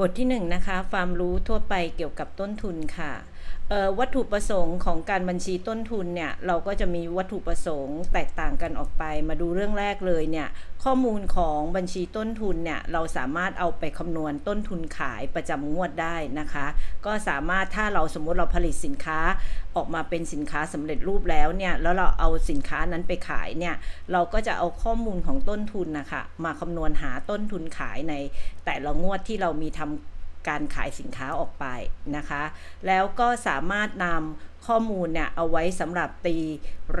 บทที่1นงนะคะความรู้ทั่วไปเกี่ยวกับต้นทุนค่ะ วัตถุประสงค์ของการบัญชีต้นทุนเนี่ยเราก็จะมีวัตถุประสงค์แตกต่างกันออกไป มาดูเรื่องแรกเลยเนี่ยข้อมูลของบัญชีต้นทุนเนี่ยเราสามารถเอาไปคำนวณต้นทุนขายประจำงวดได้นะคะ ก็สามารถถ้าเราสมมติเราผลิตสินค้าออกมาเป็นสินค้าสำเร็จรูปแล้วเนี่ยแล้วเราเอาสินค้านั้นไปขายเนี่ยเราก็จะเอาข้อมูลของต้นทุนนะคะมาคำนวณหาต้นทุนขายในแต่ละงวดที่เรามีทำ การขายสินค้าออกไปนะคะ แล้วก็สามารถนำข้อมูลเนี่ยเอาไว้สำหรับตี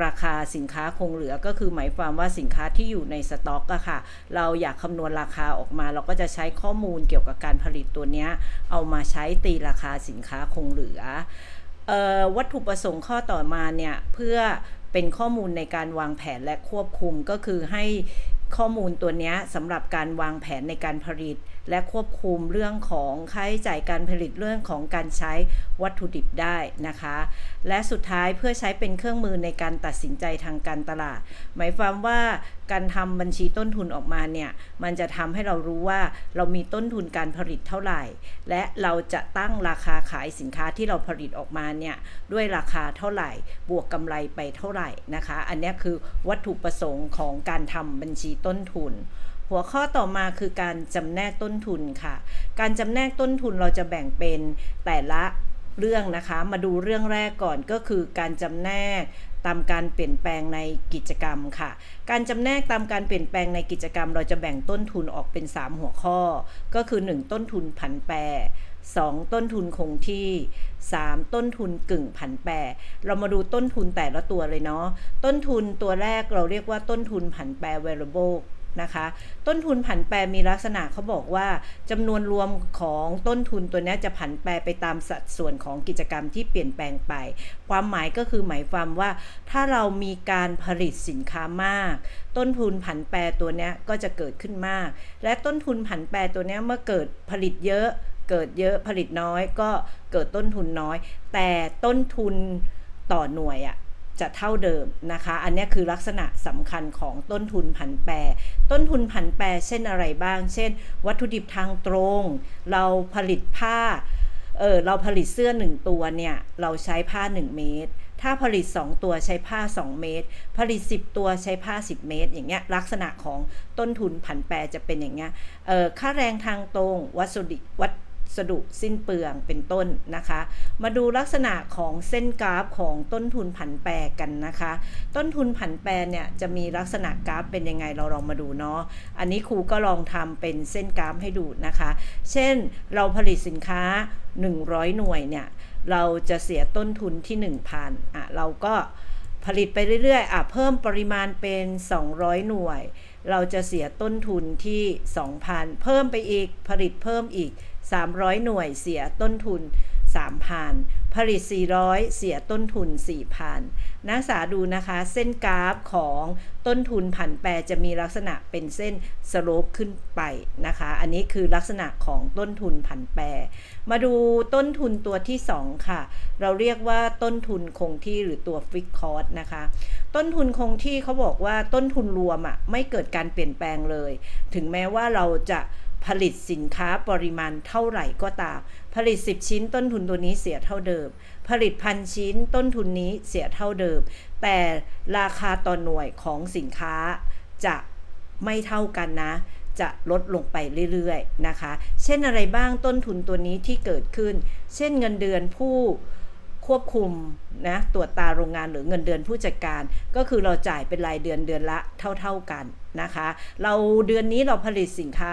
ราคาสินค้าคงเหลือก็คือหมายความว่าสินค้าที่อยู่ในสต็อกอะค่ะ เราอยากคำนวณราคาออกมา เราก็จะใช้ข้อมูลเกี่ยวกับการผลิตตัวเนี้ยเอามาใช้ตีราคาสินค้าคงเหลือออวัตถุประสงค์ข้อต่อมาเนี่ยเพื่อเป็นข้อมูลในการวางแผนและควบคุมก็คือให้ ข้อมูลตัวนี้สำหรับการวางแผนในการผลิต และควบคุมเรื่องของค่าใช้จ่ายการผลิตเรื่องของการใช้วัตถุดิบได้นะคะ และสุดท้ายเพื่อใช้เป็นเครื่องมือในการตัดสินใจทางการตลาด หมายความว่าการทำบัญชีต้นทุนออกมาเนี่ย มันจะทำให้เรารู้ว่าเรามีต้นทุนการผลิตเท่าไหร่ และเราจะตั้งราคาขายสินค้าที่เราผลิตออกมาเนี่ย ด้วยราคาเท่าไหร่ บวกกำไรไปเท่าไหร่นะคะ อันนี้คือวัตถุประสงค์ของการทำบัญชีต้นทุน หัวข้อต่อมาคือการจำแนกต้นทุนค่ะ การจำแนกต้นทุนเราจะแบ่งเป็นแต่ละเรื่องนะคะ มาดูเรื่องแรกก่อนก็คือการจำแนกตามการเปลี่ยนแปลงในกิจกรรมค่ะ การจำแนกตามการเปลี่ยนแปลงในกิจกรรม เราจะแบ่งต้นทุนออกเป็น 3 หัวข้อ ก็คือ 1 ต้นทุนผันแปร 2 ต้นทุนคงที่ 3 ต้นทุนกึ่งผันแปร เรามาดูต้นทุนแต่ละตัวเลยเนาะ ต้นทุนตัวแรกเราเรียกว่าต้นทุนผันแปร variable นะคะ ต้นทุนผันแปรมีลักษณะเขาบอกว่าจำนวนรวมของต้นทุนตัวนี้จะผันแปรไปตามสัดส่วนของกิจกรรมที่เปลี่ยนแปลงไป ความหมายก็คือหมายความว่า ถ้าเรามีการผลิตสินค้ามาก ต้นทุนผันแปรตัวนี้ก็จะเกิดขึ้นมาก และต้นทุนผันแปรตัวนี้เมื่อเกิดผลิตเยอะ เกิดเยอะผลิตน้อยก็เกิดต้นทุนน้อย แต่ต้นทุนต่อหน่วยอะจะเท่าเดิมนะคะ อันนี้คือลักษณะสำคัญของต้นทุนผันแปร ต้นทุนผันแปรเช่นอะไรบ้าง เช่น วัตถุดิบทางตรง เราผลิตผ้า เออเราผลิตเสื้อ 1 ตัวเนี่ย เราใช้ผ้า 1 เมตร ถ้าผลิต 2 ตัวใช้ผ้า 2 เมตร ผลิต 10 ตัวใช้ผ้า 10 เมตร อย่างเงี้ย ลักษณะของต้นทุนผันแปรจะเป็นอย่างเงี้ย เออค่าแรงทางตรง วัสดุวัต สดุสิ้นเปลืองเป็นต้นนะคะ มาดูลักษณะของเส้นกราฟของต้นทุนผันแปรกันนะคะ ต้นทุนผันแปรเนี่ยจะมีลักษณะกราฟเป็นยังไงเราลองมาดูเนาะอันนี้ครูก็ลองทำเป็นเส้นกราฟให้ดูนะคะ เช่นเราผลิตสินค้า 100 หน่วยเนี่ยเราจะเสียต้นทุนที่ 1,000อะเราก็ผลิตไปเรื่อยๆอะเพิ่มปริมาณเป็น 200 หน่วย เราจะเสียต้นทุนที่ 2,000 เพิ่มไปอีกผลิตเพิ่มอีก 300 หน่วยเสียต้นทุน 3,000 ผลิต 400 เสียต้นทุน 4,000 นักศึกษาดูนะคะ เส้นกราฟของต้นทุนผันแปรจะมีลักษณะเป็นเส้นสโลปขึ้นไปนะคะ อันนี้คือลักษณะของต้นทุนผันแปร มาดูต้นทุนตัวที่ 2 ค่ะ เราเรียกว่าต้นทุนคงที่หรือตัวฟิกคอร์สนะคะ ต้นทุนคงที่เขาบอกว่าต้นทุนรวมอะ่ะไม่เกิดการเปลี่ยนแปลงเลย ถึงแม้ว่าเราจะ ผลิตสินค้าปริมาณเท่าไหร่ก็ตาม ผลิต 10 ชิ้นต้นทุนตัวนี้เสียเท่าเดิม ผลิตพันชิ้นต้นทุนนี้เสียเท่าเดิม แต่ราคาต่อหน่วยของสินค้าจะไม่เท่ากันนะ จะลดลงไปเรื่อยๆนะคะ เช่นอะไรบ้างต้นทุนตัวนี้ที่เกิดขึ้น เช่นเงินเดือนผู้ ควบคุมนะตรวจตาโรงงานหรือเงินเดือนผู้จัดการ ก็คือเราจ่ายเป็นรายเดือนเดือนละเท่า ๆกันนะคะ เราเดือนนี้เราผลิตสินค้า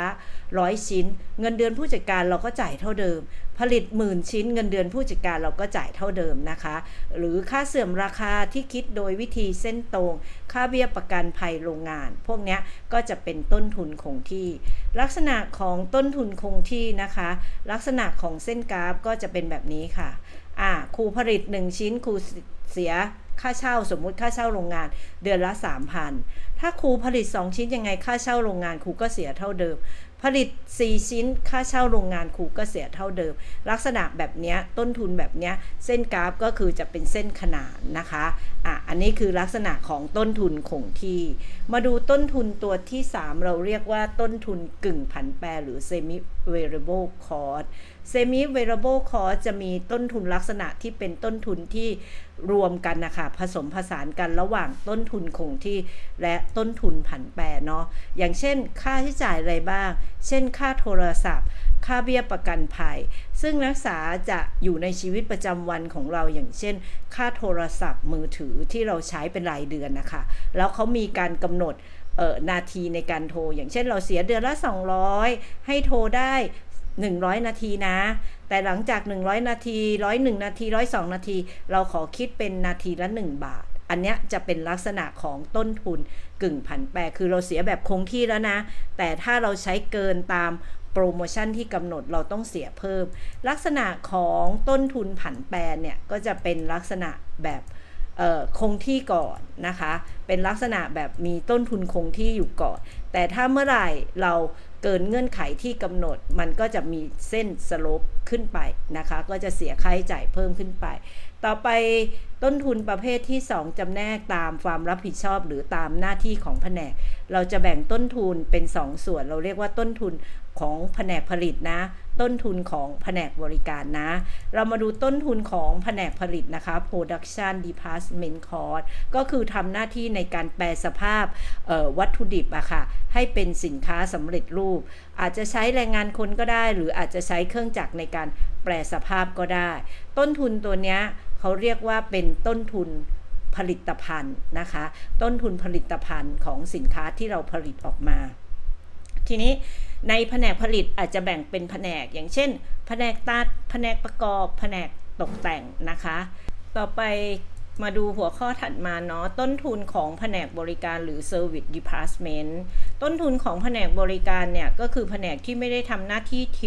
ร้อยชิ้น เงินเดือนผู้จัดการเราก็จ่ายเท่าเดิม ผลิตหมื่นชิ้น เงินเดือนผู้จัดการเราก็จ่ายเท่าเดิมนะคะ หรือค่าเสื่อมราคาที่คิดโดยวิธีเส้นตรง ค่าเบี้ยประกันภัยโรงงาน พวกนี้ก็จะเป็นต้นทุนคงที่ ลักษณะของต้นทุนคงที่นะคะ ลักษณะของเส้นกราฟก็จะเป็นแบบนี้ค่ะ อ่าครูผลิต 1 ชิ้นครูเสียค่าเช่าสมมุติค่าเช่าโรงงาน เดือนละ 3,000ถ้ถ้าครูผลิต 2 ชิ้นยังไงค่าเช่าโรงงานครูก็เสียเท่าเดิม ผลิต 4 ชิ้นค่าเช่าโรงงานครูก็เสียเท่าเดิม ลักษณะแบบนี้ต้นทุนแบบนี้เส้นกราฟก็คือจะเป็นเส้นขนานนะคะอะอันนี้คือลักษณะของต้นทุนคงที่ มาดูต้นทุนตัวที่ 3 เราเรียกว่าต้นทุนกึ่งผันแปรหรือ semi variable cost semi variable cost จะมีต้นทุนลักษณะที่เป็นต้นทุนที่รวมกันนะคะผสมผสานกันระหว่างต้นทุนคงที่และต้นทุนผันแปรเนาะอย่างเช่น ค่าใช้จ่ายอะไรบ้าง เช่น ค่าโทรศัพท์ ค่าเบี้ยประกันภัย ซึ่งนักศึกษาจะอยู่ในชีวิตประจำวันของเราอย่างเช่น ค่าโทรศัพท์มือถือที่เราใช้เป็นรายเดือนนะคะ แล้วเขามีการกำหนดนาทีในการโทร อย่างเช่นเราเสียเดือนละ 200 ให้โทรได้ 100 นาทีนะ แต่หลังจาก 100 นาที 101 นาที 102 นาที เราขอคิดเป็นนาทีละ 1 บาท อันนี้จะเป็นลักษณะของต้นทุนกึ่งผันแปรคือเราเสียแบบคงที่แล้วนะ แต่ถ้าเราใช้เกินตามโปรโมชั่นที่กำหนดเราต้องเสียเพิ่ม ลักษณะของต้นทุนผันแปรเนี่ย ก็จะเป็นลักษณะแบบคงที่ก่อนนะคะ เป็นลักษณะแบบมีต้นทุนคงที่อยู่ก่อน แต่ถ้าเมื่อไหร่เรา เกินเงื่อนไขที่กำหนด มันก็จะมีเส้นสโลปขึ้นไปนะคะ ก็จะเสียค่าใช้จ่ายเพิ่มขึ้นไป ต่อไป ต้นทุนประเภทที่ 2จำแนกตามความรับผิดชอบหรือตามหน้าที่ของแผนก เราจะแบ่งต้นทุนเป็น 2 ส่วน เราเรียกว่าต้นทุนของแผนกผลิตนะ ต้นทุนของแผนกบริการนะ เรามาดูต้นทุนของแผนกผลิตนะคะ production department cost ก็คือทำหน้าที่ในการแปลสภาพวัตถุดิบอะค่ะ ให้เป็นสินค้าสำเร็จรูป อาจจะใช้แรงงานคนก็ได้ หรืออาจจะใช้เครื่องจักรในการแปลสภาพก็ได้ ต้นทุนตัวเนี้ย เขาเรียกว่าเป็นต้นทุนผลิตภัณฑ์นะคะ ต้นทุนผลิตภัณฑ์ของสินค้าที่เราผลิตออกมา ทีนี้ในแผนกผลิตอาจจะแบ่งเป็นแผนกอย่างเช่น แผนกตัดแผนกประกอบแผนกตกแต่งนะคะ ต่อไปมาดูหัวข้อถัดมาเนาะต้นทุนของแผนกบริการหรือ Service Department ต้นทุนของแผนกบริการเนี่ย ก็คือแผนกที่ไม่ได้ทำหน้าที่ท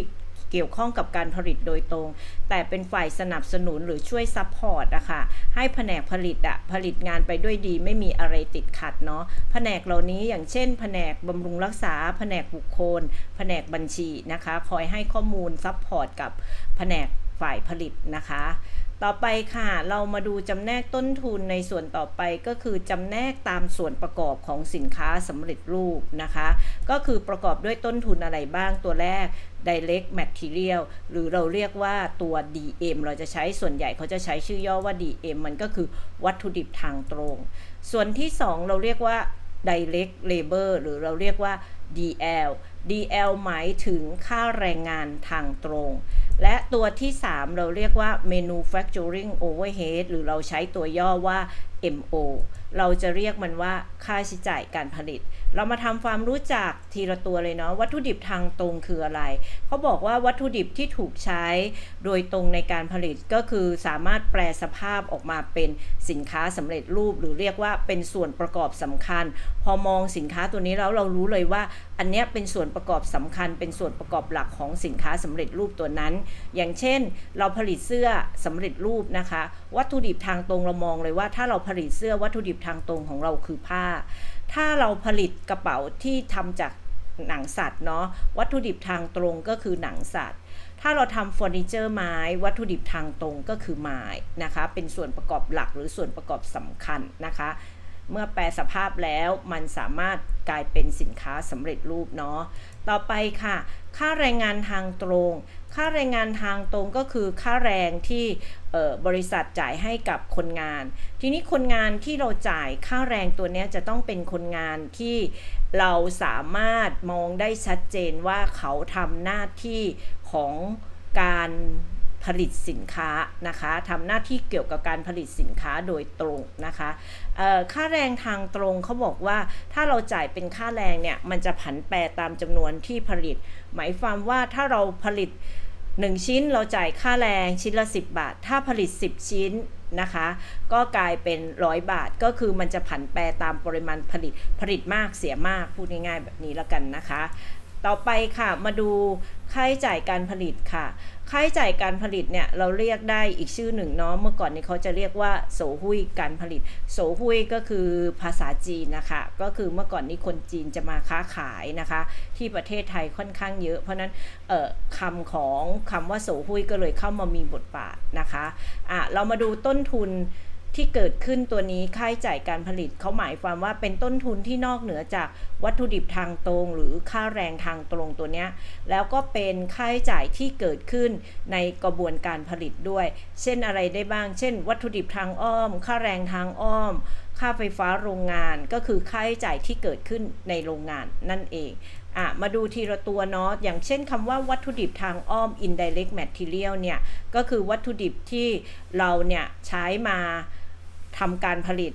เกี่ยวข้องกับการผลิตโดยตรง แต่เป็นฝ่ายสนับสนุนหรือช่วยซัพพอร์ตอะค่ะให้แผนกผลิตอะผลิตงานไปด้วยดี ไม่มีอะไรติดขัดเนาะแผนกเหล่านี้อย่างเช่น แผนกบำรุงรักษา แผนกบุคคล แผนกบัญชีนะคะ คอยให้ข้อมูลซัพพอร์ตกับแผนกฝ่ายผลิตนะคะต่อไปค่ะ เรามาดูจำแนกต้นทุนในส่วนต่อไปก็คือจำแนกตามส่วนประกอบของสินค้าสำเร็จรูปนะคะ ก็คือประกอบด้วยต้นทุนอะไรบ้างตัวแรก direct material หรือเราเรียกว่าตัว DM เราจะใช้ส่วนใหญ่เขาจะใช้ชื่อย่อว่า DM มันก็คือวัตถุดิบทางตรง ส่วนที่ 2 เราเรียกว่า direct labor หรือเราเรียกว่า DL DL หมายถึงค่าแรงงานทางตรง และตัวที่ 3 เราเรียกว่า manufacturing overhead หรือเราใช้ตัวย่อว่า MO เราจะเรียกมันว่าค่าใช้จ่ายการผลิต เรามาทำความรู้จักทีละตัวเลยเนาะวัตถุดิบทางตรงคืออะไรเขาบอกว่าวัตถุดิบที่ถูกใช้โดยตรงในการผลิตก็คือสามารถแปลสภาพออกมาเป็นสินค้าสำเร็จรูป หรือเรียกว่าเป็นส่วนประกอบสำคัญ พอมองสินค้าตัวนี้แล้วเรารู้เลยว่า อันนี้เป็นส่วนประกอบสำคัญ เป็นส่วนประกอบหลักของสินค้าสำเร็จรูปตัวนั้น อย่างเช่น เราผลิตเสื้อสำเร็จรูปนะคะ วัตถุดิบทางตรงเรามองเลยว่าถ้าเราผลิตเสื้อวัตถุดิบทางตรงของเราคือผ้า ถ้าเราผลิตกระเป๋าที่ทำจากหนังสัตว์เนาะวัตถุดิบทางตรงก็คือหนังสัตว์ ถ้าเราทำเฟอร์นิเจอร์ไม้ วัตถุดิบทางตรงก็คือไม้นะคะ เป็นส่วนประกอบหลักหรือส่วนประกอบสำคัญนะคะ เมื่อแปลสภาพแล้วมันสามารถกลายเป็นสินค้าสำเร็จรูปเนาะต่อไปค่ะ ค่าแรงงานทางตรง ค่าแรงงานทางตรงก็คือค่าแรงที่บริษัทจ่ายให้กับคนงาน ทีนี้คนงานที่เราจ่ายค่าแรงตัวนี้จะต้องเป็นคนงานที่เราสามารถมองได้ชัดเจนว่าเขาทำหน้าที่ของการผลิตสินค้านะคะทำหน้าที่เกี่ยวกับการผลิตสินค้าโดยตรงนะคะค่าแรงทางตรงเขาบอกว่าถ้าเราจ่ายเป็นค่าแรงเนี่ยมันจะผันแปรตามจำนวนที่ผลิต หมายความว่าถ้าเราผลิต 1 ชิ้นเราจ่ายค่าแรงชิ้นละ 10 บาท ถ้าผลิต 10 ชิ้นนะคะ ก็กลายเป็น 100 บาทก็คือมันจะผันแปรตามปริมาณผลิตผลิตมากเสียมากพูดง่ายๆแบบนี้แล้วกันนะคะ ต่อไปค่ะมาดูค่าใช้จ่ายการผลิตค่ะค่าใช้จ่ายการผลิตเนี่ยเราเรียกได้อีกชื่อหนึ่งเนาะเมื่อก่อนนี้เขาจะเรียกว่าโสหุยการผลิต โสหุยก็คือภาษาจีนนะคะ ก็คือเมื่อก่อนนี้คนจีนจะมาค้าขายนะคะ ที่ประเทศไทยค่อนข้างเยอะ เพราะนั้นคำของคำว่าโสหุยก็เลยเข้ามามีบทบาทนะคะอะเรามาดูต้นทุน ที่เกิดขึ้นตัวนี้ค่าใช้จ่ายการผลิตเขาหมายความว่าเป็นต้นทุนที่นอกเหนือจากวัตถุดิบทางตรง หรือค่าแรงทางตรงตัวนี้แล้วก็เป็นค่าใช้จ่ายที่เกิดขึ้นในกระบวนการผลิตด้วย เช่นอะไรได้บ้าง เช่น วัตถุดิบทางอ้อม ค่าแรงทางอ้อม ค่าไฟฟ้าโรงงานก็คือค่าใช้จ่ายที่เกิดขึ้นในโรงงานนั่นเองอะมาดูทีละตัวเนาะอย่างเช่นคำว่าวัตถุดิบทางอ้อม indirect material เนี่ย ก็คือวัตถุดิบที่เราเนี่ยใช้มา ทำการผลิต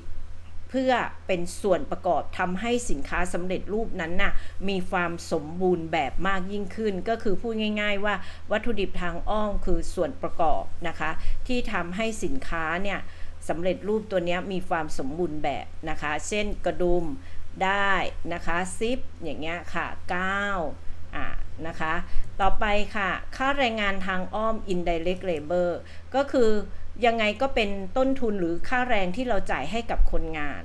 เพื่อเป็นส่วนประกอบทำให้สินค้าสำเร็จรูปนั้นน่ะมีความสมบูรณ์แบบมากยิ่งขึ้น ก็คือพูดง่าย ๆ ว่าวัตถุดิบทางอ้อมคือส่วนประกอบนะคะ ที่ทำให้สินค้าเนี่ยสำเร็จรูปตัวนี้มีความสมบูรณ์แบบนะคะ เช่นกระดุมได้นะคะซิปอย่างเงี้ยค่ะก้าวอะนะคะ ต่อไปค่ะ ค่าแรงงานทางอ้อม indirect labor ก็คือ ยังไงก็เป็นต้นทุนหรือค่าแรงที่เราจ่ายให้กับคนงาน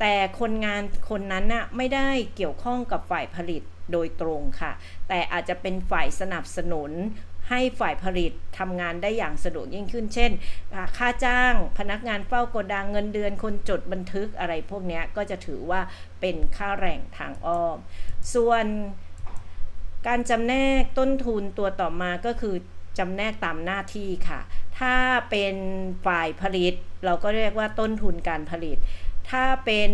แต่คนงานคนนั้นน่ะไม่ได้เกี่ยวข้องกับฝ่ายผลิตโดยตรงค่ะ แต่อาจจะเป็นฝ่ายสนับสนุนให้ฝ่ายผลิตทำงานได้อย่างสะดวกยิ่งขึ้น เช่น ค่าจ้าง พนักงานเฝ้าโกดังเงินเดือน คนจดบันทึกอะไรพวกนี้ก็จะถือว่าเป็นค่าแรงทางอ้อม ส่วนการจำแนกต้นทุนตัวต่อมาก็คือ จำแนกตามหน้าที่ค่ะ ถ้าเป็นฝ่ายผลิต เราก็เรียกว่าต้นทุนการผลิต ถ้าเป็น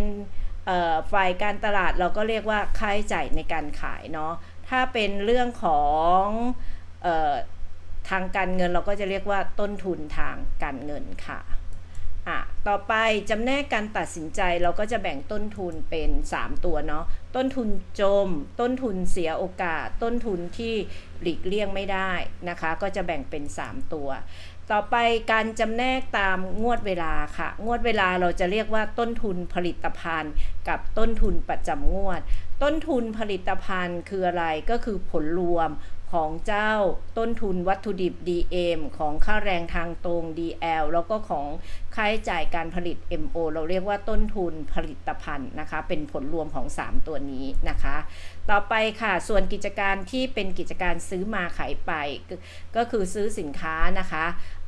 ฝ่ายการตลาดเราก็เรียกว่าค่าใช้จ่ายในการขายเนาะ ถ้าเป็นเรื่องของออทางการเงินเราก็จะเรียกว่าต้นทุนทางการเงินค่ะ อะต่อไปจำแนกการตัดสินใจเราก็จะแบ่งต้นทุนเป็น 3 ตัวเนาะต้นทุนจม ต้นทุนเสียโอกาส ต้นทุนที่หลีกเลี่ยงไม่ได้นะคะ ก็จะแบ่งเป็น 3 ตัว ต่อไปการจำแนกตามงวดเวลาค่ะ งวดเวลาเราจะเรียกว่าต้นทุนผลิตภัณฑ์ กับต้นทุนประจำงวด ต้นทุนผลิตภัณฑ์คืออะไรก็คือผลรวมของเจ้าต้นทุนวัตถุดิบ DM ของค่าแรงทางตรง DL แล้วก็ของค่าใช้จ่ายการผลิต MO เราเรียกว่าต้นทุนผลิตภัณฑ์นะคะ เป็นผลรวมของ 3 ตัวนี้นะคะ ต่อไปค่ะ ส่วนกิจการที่เป็นกิจการซื้อมาขายไป ก็ก็คือซื้อสินค้านะคะ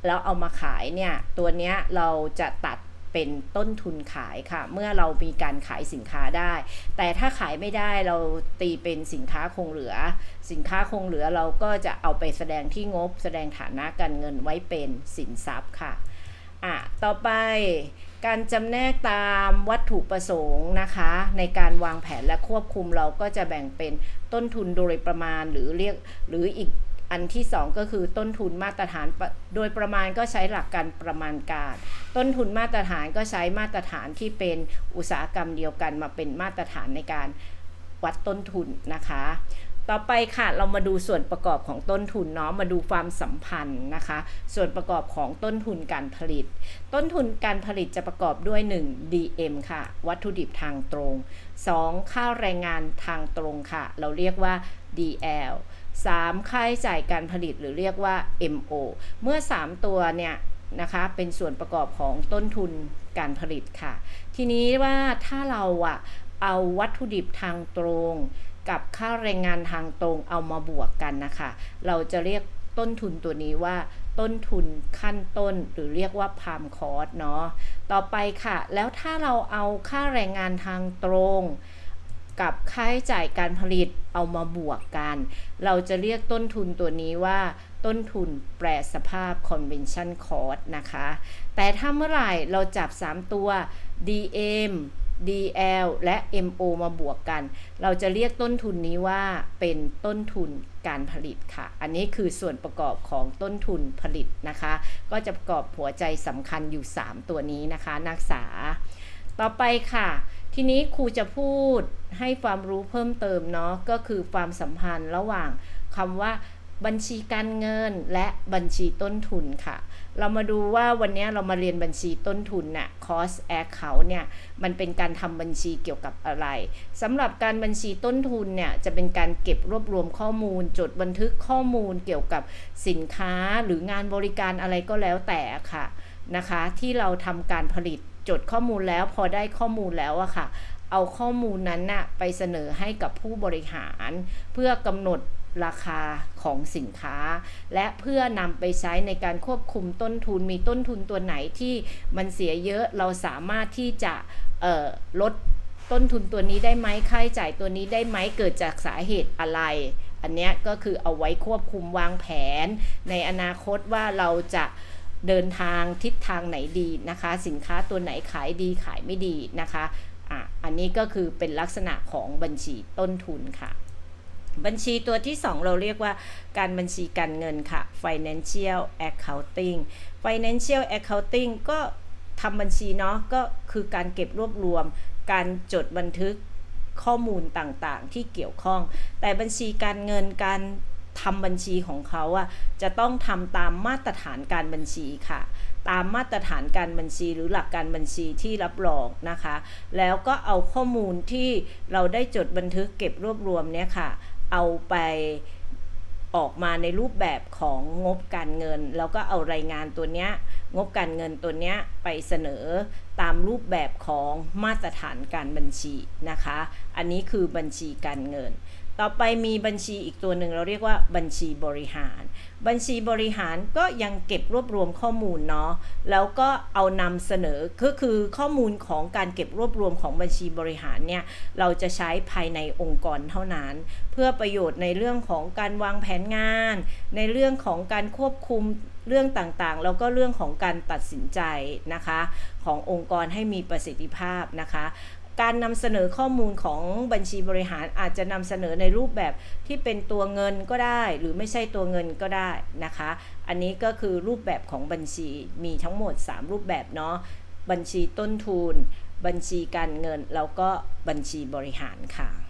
แล้วเอามาขายเนี่ย ตัวเนี้ยเราจะตัด เป็นต้นทุนขายค่ะ เมื่อเรามีการขายสินค้าได้ แต่ถ้าขายไม่ได้เราตีเป็นสินค้าคงเหลือ สินค้าคงเหลือเราก็จะเอาไปแสดงที่งบ แสดงฐานะการเงินไว้เป็นสินทรัพย์ค่ะอะต่อไปการจำแนกตามวัตถุประสงค์นะคะ ในการวางแผนและควบคุมเราก็จะแบ่งเป็นต้นทุนโดยประมาณหรือเรียกหรืออีก อันที่ 2 ก็คือต้นทุนมาตรฐานโดยประมาณก็ใช้หลักการประมาณการ ต้นทุนมาตรฐานก็ใช้มาตรฐานที่เป็นอุตสาหกรรมเดียวกันมาเป็นมาตรฐานในการวัดต้นทุนนะคะ ต่อไปค่ะเรามาดูส่วนประกอบของต้นทุนเนาะมาดูความสัมพันธ์นะคะ ส่วนประกอบของต้นทุนการผลิต ต้นทุนการผลิตจะประกอบด้วย 1. DM ค่ะ วัตถุดิบทางตรง 2. ค่าแรงงานทางตรงค่ะ เราเรียกว่า DL 3. ค่าใช้จ่ายการผลิตหรือเรียกว่า MO เมื่อ 3 ตัวเนี่ยนะคะเป็นส่วนประกอบของต้นทุนการผลิตค่ะ ทีนี้ว่าถ้าเราอะเอาวัตถุดิบทางตรง กับค่าแรงงานทางตรงเอามาบวกกันนะคะ เราจะเรียกต้นทุนตัวนี้ว่าต้นทุนขั้นต้นหรือเรียกว่าพามคอร์สเนาะต่อไปค่ะ แล้วถ้าเราเอาค่าแรงงานทางตรง กับค่าใช้จ่ายการผลิตเอามาบวกกัน เราจะเรียกต้นทุนตัวนี้ว่าต้นทุนแปรสภาพ convention cost นะคะ แต่ถ้าเมื่อไหร่เราจับ 3 ตัว DM DL และ MO มาบวกกัน เราจะเรียกต้นทุนนี้ว่าเป็นต้นทุนการผลิตค่ะ อันนี้คือส่วนประกอบของต้นทุนผลิตนะคะ ก็จะประกอบหัวใจสำคัญอยู่ 3 ตัวนี้นะคะ นักศึกษา ต่อไปค่ะ ทีนี้ครูจะพูดให้ความรู้เพิ่มเติมเนาะก็คือความสัมพันธ์ระหว่างคำว่าบัญชีการเงินและบัญชีต้นทุนค่ะ เรามาดูว่าวันนี้เรามาเรียนบัญชีต้นทุนน่ะ cost account เนี่ย มันเป็นการทำบัญชีเกี่ยวกับอะไรสำหรับการบัญชีต้นทุนเนี่ย จะเป็นการเก็บรวบรวมข้อมูล จดบันทึกข้อมูลเกี่ยวกับสินค้าหรืองานบริการอะไรก็แล้วแต่ค่ะนะคะ ที่เราทำการผลิต จดข้อมูลแล้วพอได้ข้อมูลแล้วอะค่ะ เอาข้อมูลนั้นน่ะไปเสนอให้กับผู้บริหาร เพื่อกำหนดราคาของสินค้า และเพื่อนำไปใช้ในการควบคุมต้นทุนมีต้นทุนตัวไหนที่มันเสียเยอะเราสามารถที่จะลดต้นทุนตัวนี้ได้ไหมค่าใช้จ่ายตัวนี้ได้ไหมเกิดจากสาเหตุอะไร อันนี้ก็คือเอาไว้ควบคุมวางแผน ในอนาคตว่าเราจะ เดินทางทิศทางไหนดีนะคะ สินค้าตัวไหนขายดีขายไม่ดีนะคะอะอันนี้ก็คือเป็นลักษณะของบัญชีต้นทุนค่ะ บัญชีตัวที่ 2 เราเรียกว่าการบัญชีการเงินค่ะ financial accounting financial accounting ก็ทำบัญชีเนาะก็คือการเก็บรวบรวม การจดบันทึกข้อมูลต่างๆ ที่เกี่ยวข้อง แต่บัญชีการเงินการ ทำบัญชีของเขาอะจะต้องทำตามมาตรฐานการบัญชีค่ะ ตามมาตรฐานการบัญชีหรือหลักการบัญชีที่รับรองนะคะ แล้วก็เอาข้อมูลที่เราได้จดบันทึกเก็บรวบรวมเนี่ยค่ะ เอาไปออกมาในรูปแบบของงบการเงิน แล้วก็เอารายงานตัวเนี้ยงบการเงินตัวเนี้ยไปเสนอตามรูปแบบของมาตรฐานการบัญชีนะคะ อันนี้คือบัญชีการเงิน ต่อไปมีบัญชีอีกตัวหนึ่งเราเรียกว่าบัญชีบริหาร บัญชีบริหารก็ยังเก็บรวบรวมข้อมูลเนาะแล้วก็เอานำเสนอก็คือข้อมูลของการเก็บรวบรวมของบัญชีบริหารเนี่ยเราจะใช้ภายในองค์กรเท่านั้น เพื่อประโยชน์ในเรื่องของการวางแผนงาน ในเรื่องของการควบคุมเรื่องต่างๆ แล้วก็เรื่องของการตัดสินใจนะคะ ขององค์กรให้มีประสิทธิภาพนะคะ การนำเสนอข้อมูลของบัญชีบริหารอาจจะนำเสนอในรูปแบบที่เป็นตัวเงินก็ได้ หรือไม่ใช่ตัวเงินก็ได้นะคะ อันนี้ก็คือรูปแบบของบัญชีมีทั้งหมด 3 รูปแบบเนาะบัญชีต้นทุน บัญชีการเงินแล้วก็บัญชีบริหารค่ะ